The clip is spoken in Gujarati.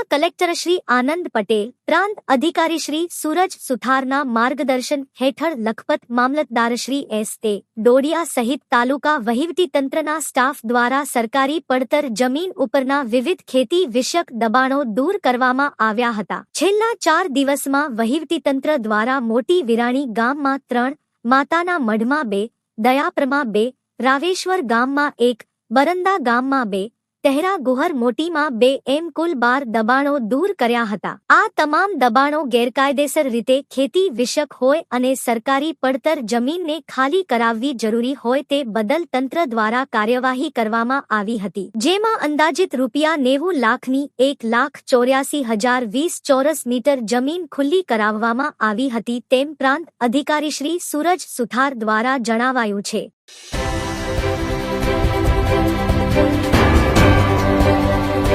જિલ્લા કલેક્ટર શ્રી આનંદ પટેલ પ્રાંત અધિકારી શ્રી સુરજ સુથારના માર્ગદર્શન હેઠળ લખપત મામલતદાર શ્રી એસ તે ડોડિયા સહિત તાલુકા વહીવટી તંત્રના સ્ટાફ દ્વારા સરકારી પડતર જમીન ઉપરના વિવિધ ખેતી વિષયક દબાણો દૂર કરવામાં આવ્યા હતા છેલ્લા ચાર દિવસમાં વહીવટી તંત્ર દ્વારા મોટી વિરાણી ગામમાં ત્રણ માતાના મઢમાં બે દયાપ્રમાં બે રાવેશ્વર ગામમાં એક બરંદા ગામમાં બે તહેરા ગુહર મોટીમાં બે એમ કુલ બાર દબાણો દૂર કર્યા હતા. આ તમામ દબાણો ગેરકાયદેસર રીતે ખેતી વિષક હોય અને સરકારી પડતર જમીનને ખાલી કરાવવી જરૂરી હોય તે બદલ તંત્ર દ્વારા કાર્યવાહી કરવામાં આવી હતી. જેમાં અંદાજિત રૂપિયા નેવું લાખની એક લાખ ચોર્યાસી હજાર વીસ ચોરસ મીટર જમીન ખુલ્લી કરાવવામાં આવી હતી તેમ પ્રાંત અધિકારી શ્રી સુરજ સુથાર દ્વારા જણાવાયું છે.